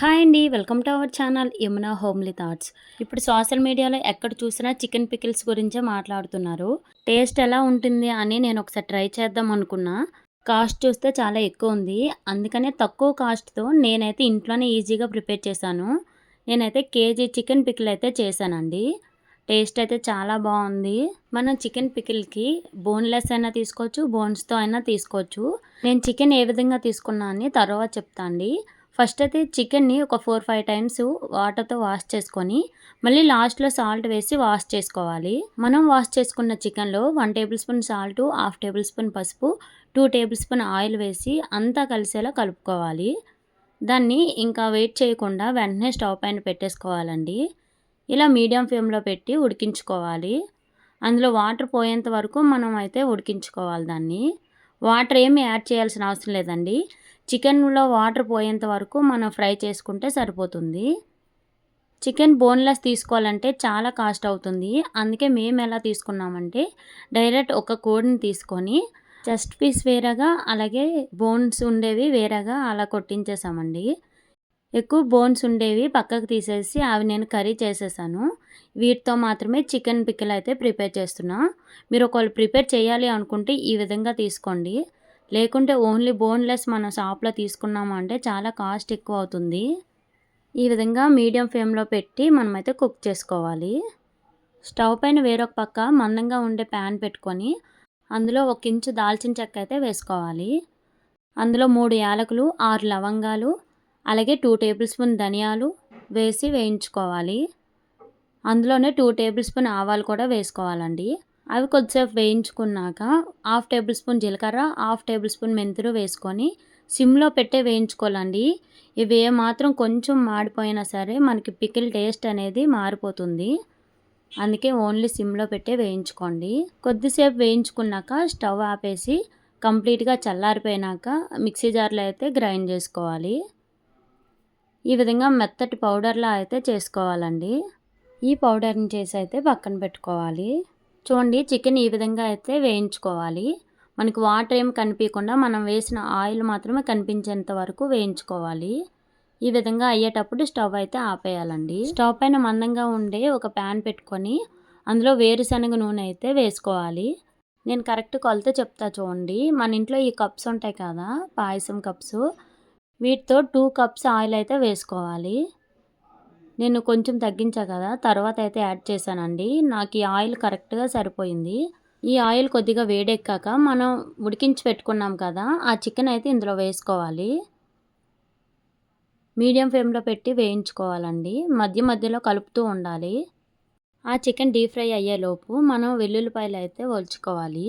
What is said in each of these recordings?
Hi అండి welcome to our channel Yamuna homely thoughts. ఇప్పుడు social మీడియాలో ఎక్కడ చూసినా చికెన్ పికిల్స్ గురించే మాట్లాడుతున్నారు. టేస్ట్ ఎలా ఉంటుంది అని నేను ఒకసారి ట్రై చేద్దాం అనుకున్నా. కాస్ట్ చూస్తే చాలా ఎక్కువ ఉంది. అందుకనే తక్కువ కాస్ట్తో నేనైతే ఇంట్లోనే ఈజీగా ప్రిపేర్ చేశాను. నేనైతే కేజీ చికెన్ పికిల్ అయితే చేశానండి. టేస్ట్ అయితే చాలా బాగుంది. మనం చికెన్ పికిల్కి బోన్లెస్ అయినా తీసుకోవచ్చు బోన్స్తో అయినా తీసుకోవచ్చు. నేను చికెన్ ఏ విధంగా తీసుకున్నా అని తర్వాత చెప్తా అండి ఫస్ట్ అయితే చికెన్ని ఒక ఫోర్ ఫైవ్ టైమ్స్ వాటర్తో వాష్ చేసుకొని మళ్ళీ లాస్ట్లో సాల్ట్ వేసి వాష్ చేసుకోవాలి. మనం వాష్ చేసుకున్న చికెన్లో one tablespoon salt half tablespoon పసుపు టూ టేబుల్ స్పూన్ ఆయిల్ వేసి అంతా కలిసేలా కలుపుకోవాలి. దాన్ని ఇంకా వెయిట్ చేయకుండా వెంటనే స్టవ్ పైన పెట్టేసుకోవాలండి. ఇలా మీడియం ఫ్లేమ్లో పెట్టి ఉడికించుకోవాలి. అందులో వాటర్ పోయేంత వరకు మనం అయితే ఉడికించుకోవాలి దాన్ని. వాటర్ ఏమి యాడ్ చేయాల్సిన అవసరం లేదండి. చికెన్లో వాటర్ పోయేంత వరకు మనం ఫ్రై చేసుకుంటే సరిపోతుంది. చికెన్ బోన్లెస్ తీసుకోవాలంటే చాలా కాస్ట్ అవుతుంది. అందుకే మేము ఎలా తీసుకున్నామంటే డైరెక్ట్ ఒక కోడిని తీసుకొని చెస్ట్ పీస్ వేరేగా అలాగే బోన్స్ ఉండేవి వేరేగా అలా కొట్టించేసామండి. ఎక్కువ బోన్స్ ఉండేవి పక్కకు తీసేసి అవి నేను కర్రీ చేసేసాను. వీటితో మాత్రమే చికెన్ పిక్కలు అయితే ప్రిపేర్ చేస్తున్నా. మీరు ఒకవేళ ప్రిపేర్ చేయాలి అనుకుంటే ఈ విధంగా తీసుకోండి. లేకుంటే ఓన్లీ బోన్లెస్ మన షాప్లో తీసుకున్నాము అంటే చాలా కాస్ట్ ఎక్కువ అవుతుంది. ఈ విధంగా మీడియం ఫ్లేమ్లో పెట్టి మనమైతే కుక్ చేసుకోవాలి. స్టవ్ పైన వేరొక పక్క మందంగా ఉండే ప్యాన్ పెట్టుకొని అందులో ఒక ఇంచు దాల్చిన చెక్క అయితే వేసుకోవాలి. అందులో మూడు యాలకులు ఆరు లవంగాలు అలాగే టూ టేబుల్ స్పూన్ ధనియాలు వేసి వేయించుకోవాలి. అందులోనే టూ టేబుల్ స్పూన్ ఆవాలు కూడా వేసుకోవాలండి. అవి కొద్దిసేపు వేయించుకున్నాక హాఫ్ టేబుల్ స్పూన్ జీలకర్ర హాఫ్ టేబుల్ స్పూన్ మెంతులు వేసుకొని సిమ్లో పెట్టే వేయించుకోవాలండి. ఇవి మాత్రం కొంచెం మాడిపోయినా సరే మనకి పికిల్ టేస్ట్ అనేది మారిపోతుంది. అందుకే ఓన్లీ సిమ్లో పెట్టే వేయించుకోండి. కొద్దిసేపు వేయించుకున్నాక స్టవ్ ఆపేసి కంప్లీట్గా చల్లారిపోయినాక మిక్సీ జార్లో అయితే గ్రైండ్ చేసుకోవాలి. ఈ విధంగా మెత్తటి పౌడర్లా అయితే చేసుకోవాలండి. ఈ పౌడర్ని చేసి అయితే పక్కన పెట్టుకోవాలి. చూడండి చికెన్ ఈ విధంగా అయితే వేయించుకోవాలి. మనకి వాటర్ ఏమి కనిపించకుండా మనం వేసిన ఆయిల్ మాత్రమే కనిపించేంత వరకు వేయించుకోవాలి. ఈ విధంగా అయ్యేటప్పుడు స్టవ్ అయితే ఆపేయాలండి. స్టవ్ పైన మందంగా ఉండే ఒక ప్యాన్ పెట్టుకొని అందులో వేరుశనగ నూనె అయితే వేసుకోవాలి. నేను కరెక్ట్ కొలత చెప్తా చూడండి. మన ఇంట్లో ఈ కప్స్ ఉంటాయి కదా పాయసం కప్స్. వీటితో టూ కప్స్ ఆయిల్ అయితే వేసుకోవాలి. నేను కొంచెం తగ్గించా కదా తర్వాత అయితే యాడ్ చేశానండి. నాకు ఈ ఆయిల్ కరెక్ట్గా సరిపోయింది. ఈ ఆయిల్ కొద్దిగా వేడెక్కాక మనం ఉడికించి పెట్టుకున్నాం కదా ఆ చికెన్ అయితే ఇందులో వేసుకోవాలి. మీడియం ఫ్లేమ్లో పెట్టి వేయించుకోవాలండి. మధ్య మధ్యలో కలుపుతూ ఉండాలి. ఆ చికెన్ డీప్ ఫ్రై అయ్యేలోపు మనం వెల్లుల్లిపాయలు అయితే ఒలుచుకోవాలి.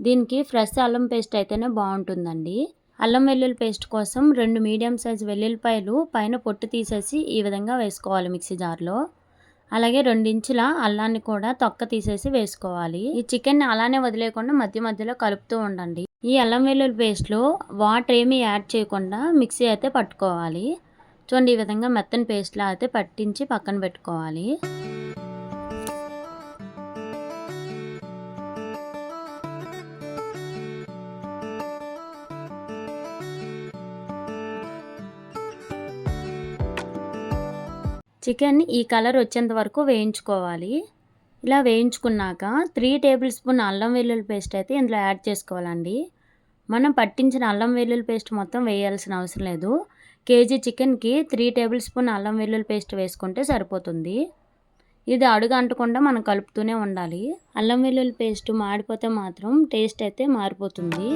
దీనికి ఫ్రెష్ అల్లం పేస్ట్ అయితేనే బాగుంటుందండి. అల్లం వెల్లుల్లి పేస్ట్ కోసం రెండు మీడియం సైజ్ వెల్లుల్లిపాయలు పైన పొట్టు తీసేసి ఈ విధంగా వేసుకోవాలి మిక్సీ జార్లో. అలాగే రెండించుల అల్లాన్ని కూడా తొక్క తీసేసి వేసుకోవాలి. ఈ చికెన్ అలానే వదిలేకుండా మధ్య మధ్యలో కలుపుతూ ఉండండి. ఈ అల్లం వెల్లుల్లి పేస్ట్లో వాటర్ ఏమీ యాడ్ చేయకుండా మిక్సీ అయితే పట్టుకోవాలి. చూడండి ఈ విధంగా మెత్తని పేస్ట్లా అయితే పట్టించి పక్కన పెట్టుకోవాలి. చికెన్ ఈ కలర్ వచ్చేంత వరకు వేయించుకోవాలి. ఇలా వేయించుకున్నాక త్రీ టేబుల్ స్పూన్ అల్లం వెల్లుల్లి పేస్ట్ అయితే ఇందులో యాడ్ చేసుకోవాలండి. మనం పట్టించిన అల్లం వెల్లుల్లి పేస్ట్ మొత్తం వేయాల్సిన అవసరం లేదు. కేజీ చికెన్కి త్రీ టేబుల్ స్పూన్ అల్లం వెల్లుల్లి పేస్ట్ వేసుకుంటే సరిపోతుంది. ఇది అడుగు అంటకుండా మనం కలుపుతూనే ఉండాలి. అల్లం వెల్లుల్లి పేస్ట్ మాడిపోతే మాత్రం టేస్ట్ అయితే మారిపోతుంది.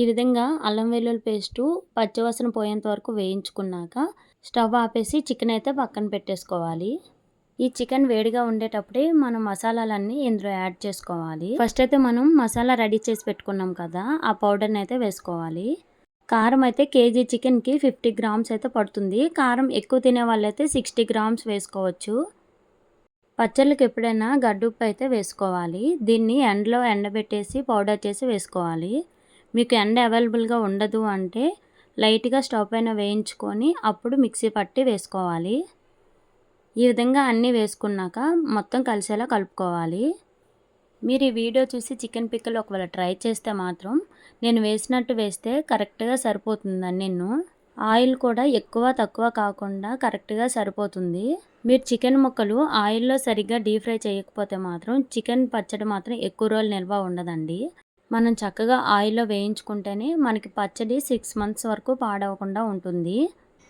ఈ విధంగా అల్లం వెల్లుల్లి పేస్టు పచ్చివాసన పోయేంత వరకు వేయించుకున్నాక స్టవ్ ఆపేసి చికెన్ అయితే పక్కన పెట్టేసుకోవాలి. ఈ చికెన్ వేడిగా ఉండేటప్పుడే మనం మసాలాలన్నీ ఇందులో యాడ్ చేసుకోవాలి. ఫస్ట్ అయితే మనం మసాలా రెడీ చేసి పెట్టుకున్నాం కదా ఆ పౌడర్ని అయితే వేసుకోవాలి. కారం అయితే కేజీ చికెన్కి ఫిఫ్టీ గ్రామ్స్ అయితే పడుతుంది. కారం ఎక్కువ తినే వాళ్ళైతే సిక్స్టీ గ్రామ్స్ వేసుకోవచ్చు. పచ్చళ్ళకి ఎప్పుడైనా గడ్డుప్పు అయితే వేసుకోవాలి. దీన్ని ఎండలో ఎండబెట్టేసి పౌడర్ చేసి వేసుకోవాలి. మీకు ఎండ అవైలబుల్గా ఉండదు అంటే లైట్గా స్టవ్ పైన వేయించుకొని అప్పుడు మిక్సీ పట్టి వేసుకోవాలి. ఈ విధంగా అన్నీ వేసుకున్నాక మొత్తం కలిసేలా కలుపుకోవాలి. మీరు ఈ వీడియో చూసి చికెన్ పిక్కలు ఒకవేళ ట్రై చేస్తే మాత్రం నేను వేసినట్టు వేస్తే కరెక్ట్గా సరిపోతుందని నేను. ఆయిల్ కూడా ఎక్కువ తక్కువ కాకుండా కరెక్ట్గా సరిపోతుంది. మీరు చికెన్ ముక్కలు ఆయిల్లో సరిగ్గా డీప్ ఫ్రై చేయకపోతే మాత్రం చికెన్ పచ్చడి మాత్రం ఎక్కువ రోజులు నిల్వ ఉండదండి. మనం చక్కగా ఆయిల్లో వేయించుకుంటేనే మనకి పచ్చడి సిక్స్ మంత్స్ వరకు పాడవకుండా ఉంటుంది.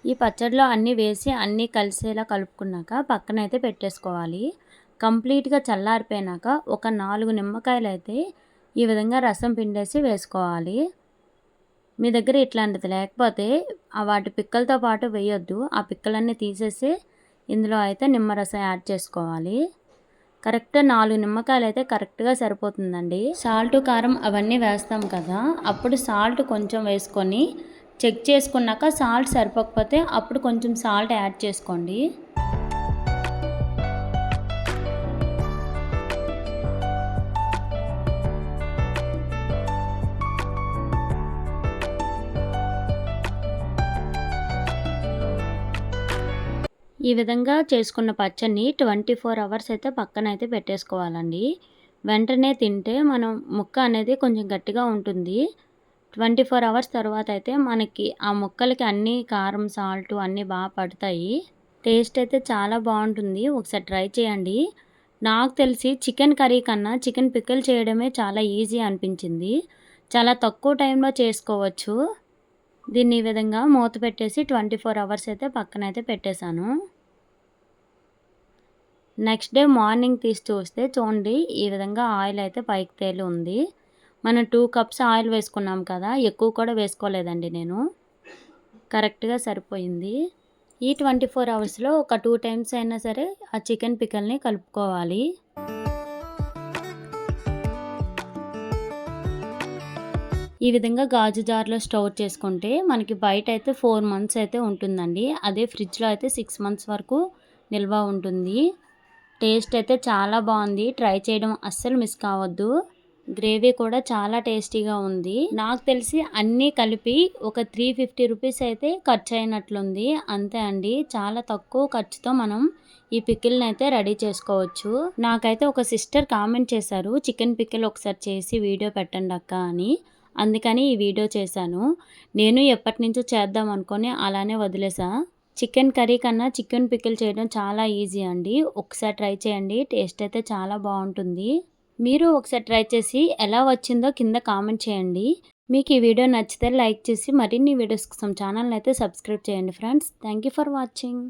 ఈ పచ్చడిలో అన్నీ వేసి అన్నీ కలిసేలా కలుపుకున్నాక పక్కనైతే పెట్టేసుకోవాలి. కంప్లీట్గా చల్లారిపోయినాక ఒక నాలుగు నిమ్మకాయలు అయితే ఈ విధంగా రసం పిండేసి వేసుకోవాలి. మీ దగ్గర ఇట్లాంటిది లేకపోతే వాటి పిక్కలతో పాటు వేయొద్దు. ఆ పిక్కలన్నీ తీసేసి ఇందులో అయితే నిమ్మరసం యాడ్ చేసుకోవాలి. కరెక్ట్ నాలుగు నిమ్మకాయలు అయితే కరెక్ట్గా సరిపోతుందండి. సాల్ట్ కారం అవన్నీ వేస్తాం కదా అప్పుడు సాల్ట్ కొంచెం వేసుకొని చెక్ చేసుకున్నాక సాల్ట్ సరిపోకపోతే అప్పుడు కొంచెం సాల్ట్ యాడ్ చేసుకోండి. ఈ విధంగా చేసుకున్న పచ్చడిని ట్వంటీ ఫోర్ అవర్స్ అయితే పక్కన అయితే పెట్టేసుకోవాలండి. వెంటనే తింటే మనం ముక్క అనేది కొంచెం గట్టిగా ఉంటుంది. ట్వంటీ ఫోర్ అవర్స్ తర్వాత అయితే మనకి ఆ ముక్కలకి అన్నీ కారం సాల్ట్ అన్నీ బాగా పడతాయి. టేస్ట్ అయితే చాలా బాగుంటుంది. ఒకసారి ట్రై చేయండి. నాకు తెలిసి చికెన్ కర్రీ కన్నా చికెన్ పిక్కలు చేయడమే చాలా ఈజీ అనిపించింది. చాలా తక్కువ టైంలో చేసుకోవచ్చు. దీన్ని ఈ విధంగా మూత పెట్టేసి ట్వంటీ ఫోర్ అవర్స్ అయితే పక్కన అయితే పెట్టేశాను. నెక్స్ట్ డే మార్నింగ్ తీసి చూస్తే చూడండి ఈ విధంగా ఆయిల్ అయితే పైకి తేలి ఉంది. మనం టూ కప్స్ ఆయిల్ వేసుకున్నాం కదా ఎక్కువ కూడా వేసుకోలేదండి నేను. కరెక్ట్గా సరిపోయింది. ఈ ట్వంటీ ఫోర్ అవర్స్లో ఒక టూ టైమ్స్ అయినా సరే ఆ చికెన్ పికల్ని కలుపుకోవాలి. ఈ విధంగా గాజు జార్లో స్టోర్ చేసుకుంటే మనకి బయట అయితే ఫోర్ మంత్స్ అయితే ఉంటుందండి. అదే ఫ్రిడ్జ్లో అయితే సిక్స్ మంత్స్ వరకు నిల్వ ఉంటుంది. టేస్ట్ అయితే చాలా బాగుంది. ట్రై చేయడం అస్సలు మిస్ కావద్దు. గ్రేవీ కూడా చాలా టేస్టీగా ఉంది. నాకు తెలిసి అన్నీ కలిపి ఒక త్రీ ఫిఫ్టీ రూపీస్ అయితే ఖర్చు అయినట్లుంది. అంతే అండి. చాలా తక్కువ ఖర్చుతో మనం ఈ పికిల్ని అయితే రెడీ చేసుకోవచ్చు. నాకైతే ఒక సిస్టర్ కామెంట్ చేశారు చికెన్ పికిల్ ఒకసారి చేసి వీడియో పెట్టండి అక్క అని. అందుకని ఈ వీడియో చేశాను. నేను ఎప్పటి నుంచో చేద్దాం అనుకొని అలానే వదిలేసా. చికెన్ కర్రీ కన్నా చికెన్ పికిల్ చేయడం చాలా ఈజీ అండి. ఒకసారి ట్రై చేయండి. టేస్ట్ అయితే చాలా బాగుంటుంది. మీరు ఒకసారి ట్రై చేసి ఎలా వచ్చిందో కింద కామెంట్ చేయండి. మీకు ఈ వీడియో నచ్చితే లైక్ చేసి మరిన్ని వీడియోస్ కోసం ఛానల్ని అయితే సబ్స్క్రైబ్ చేయండి ఫ్రెండ్స్. Thank for watching.